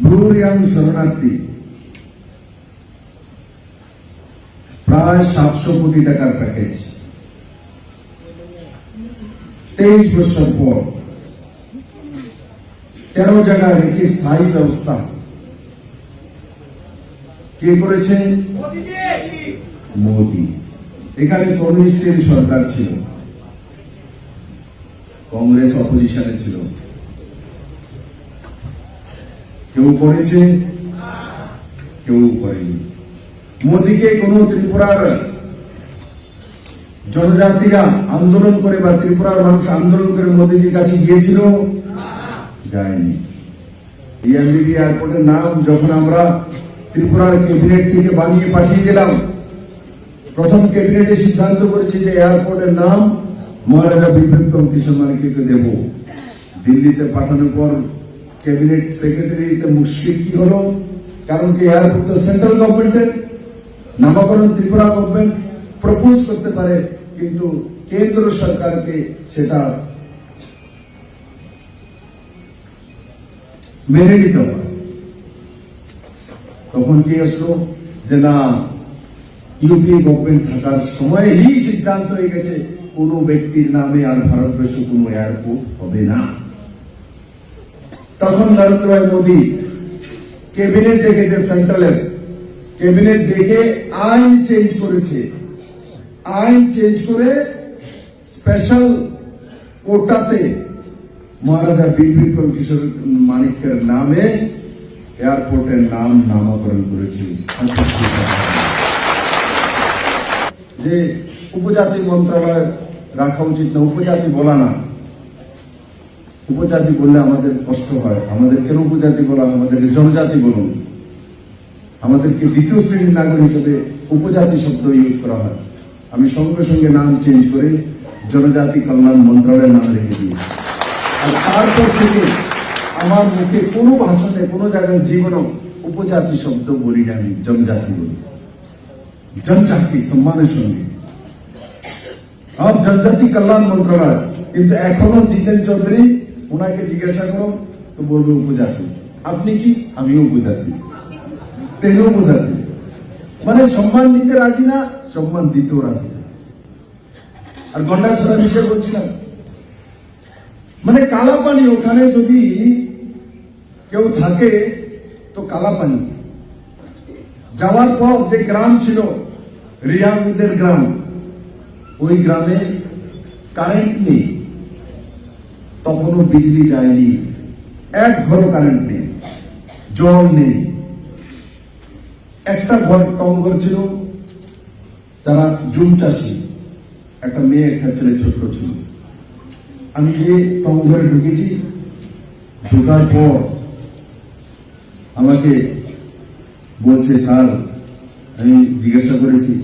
ব্রুরিয়াং শরণার্থী। প্রায় সাতশো কোটি টাকার প্যাকেজ তেইশ বছর পর তেরো জায়গায় একটি স্থায়ী ব্যবস্থা। কে করেছে? মোদি। এখানে কমিউনিস্টের সরকার ছিল। কংগ্রেস অপোজিশনে ছিল। কেউ করেছে? কেউ করেনি। মোদীকে কোন ত্রিপুরার জনজাতিরা আন্দোলন করে বা ত্রিপুরার মানুষ আন্দোলন করে মোদিজির কাছে গিয়েছিল? যায়নি। ইএমবিডি এয়ারপোর্টের নাম যখন আমরা ত্রিপুরার ক্যাবিনেট থেকে বানিয়ে পাঠিয়ে দিলাম, প্রথম ক্যাবিনেটে সিদ্ধান্ত করেছে যে এয়ারপোর্টের নাম মহারাজা বিক্রম কিশোর মানিককে দেব। দিল্লিতে পাঠানোর পর ক্যাবিনেট সেক্রেটারিতে মুশকিল কি হলো? কারণ কি এয়ারপোর্ট তো সেন্ট্রাল গভর্নমেন্টের নামকরণ ত্রিপুরা গভর্নমেন্ট প্রপোজ করতে পারে, কিন্তু কেন্দ্র সরকারকে সেটা মেনে নিতে হয় তখন কি আসলো? যে না ইউপি গভর্নমেন্ট থাকার সময়ই সিদ্ধান্ত হয়ে গেছে, কোনো ব্যক্তির নামে আর ভারতবর্ষে কোনো এয়ারপোর্ট হবে না। তখন নরেন্দ্র ভাই মোদী ক্যাবিনেট ডেকেছে সেন্ট্রালের ক্যাবিনেট ডেকে আইন চেঞ্জ করেছে। আইন চেঞ্জ করে স্পেশাল কোটাতে মহারাজা বিক্রম কিশোর মানিকের নামে এয়ারপোর্টের নাম নামকরণ করেছে। যে উপজাতি মন্ত্রণালয় রাখা উচিত না, উপজাতি বলা না। উপজাতি বললে আমাদের কষ্ট হয় আমাদের কেন উপজাতি বলা? আমাদেরকে জনজাতি বলুন। আমাদেরকে দ্বিতীয় শ্রেণির নাগরিক হিসেবে উপজাতি শব্দ ইউজ করা হয়। আমি সঙ্গে সঙ্গে নাম চেঞ্জ করে জনজাতি কল্যাণ মন্ত্রণালয়ের নাম রেখে দিই। আর তারপর থেকে আমার মুখে কোনো ভাষণে কোনো জায়গায় জীবনও উপজাতি শব্দ বলি না আমি, জনজাতি বলি। জনজাতি, সম্মানের সঙ্গে। আর জনজাতি কল্যাণ মন্ত্রণালয়, কিন্তু এখনও জিতেন চৌধুরী ওনাকে জিজ্ঞাসা করো, তো বলবে উপজাতি। আপনি কি? আমিও উপজাতি। তেনও উপজাতি। মানে সম্মান দিতে রাজি না, সম্মান দিতেও রাজি না। আর গন্ডাছড়া বিষয় বলছিলাম মানে কালা পানি ওখানে যদি কেউ থাকে, তো কালা পানি যাওয়ার পর যে গ্রাম ছিল, রিয়াংদের গ্রাম, ওই গ্রামে কারেন্ট নেই। তখনও বিজলি যায়নি। এক ঘরও কারেন্ট নেই, জল নেই। একটা ঘর টং ঘর ছিল তারা জুম চাষি, একটা মেয়ে, একটা ছেলে, ছোট ছিল। আমি গিয়ে টং ঘরে ঢুকেছি। ঢোকার পর আমাকে বলছে, স্যার, আমি জিজ্ঞাসা করেছি।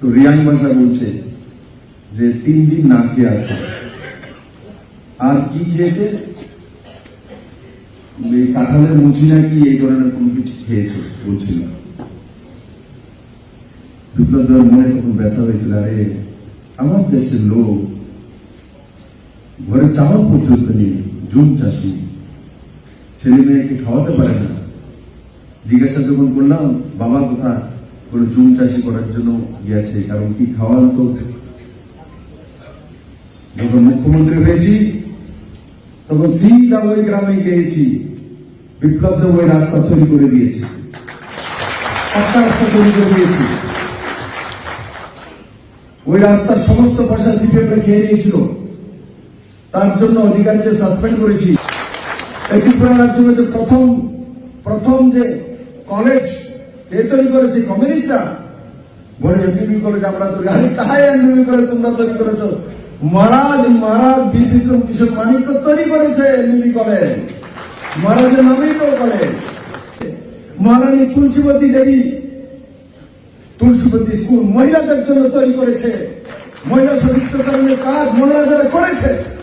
তো রিয়াং ভাষা বলছে যে, তিন দিন না খেয়ে আছে। আর কি খেয়েছে? কাঁঠালের মুচি নাকি এই ধরনের কোনো কিছু খেয়েছে, বলছিল। বিপ্লব দেওয়ার মনে তখন ব্যথা হয়েছিল, আরে আমার দেশের লোক ঘরে চাওয়ার পর্যন্ত নেই, জুম চাষি ছেলে মেয়েকে খাওয়াতে পারে না। জিজ্ঞাসা যখন করলাম, বাবা কোথা করে জুম চাষি করার জন্য গেছে কারণ কি খাওয়ার তো যখন মুখ্যমন্ত্রী হয়েছি তখন সিধা ওই গ্রামে গিয়েছি। বিপ্লব ওই রাস্তা তৈরি করে দিয়েছি। রাস্তা তৈরি করে দিয়েছি। ওই রাস্তার সমস্ত পয়সা খেয়ে নিয়েছিল। তার জন্য অধিকারীকে সাসপেন্ড করেছি। এই ত্রিপুরা রাজ্য প্রথম প্রথম যে কলেজ কে তৈরি করেছে কমিউনিস্টরা বলে এমবিবি কলেজ আমরা তৈরি আরে তাই এমবিবি কলেজ তোমরা তৈরি করেছ। মহারাজ মহারাজ বি বিক্রম কিশোর তো তৈরি করেছে এমবিবি কলেজ মহারাজের নামেই তো কলেজ মহারানী তুলসীবতী দেবী। তুলসীবতী স্কুল মহিলাদের জন্য তৈরি করেছে। মহিলা সশক্তকরণের কাজ মহিলাদের করেছে।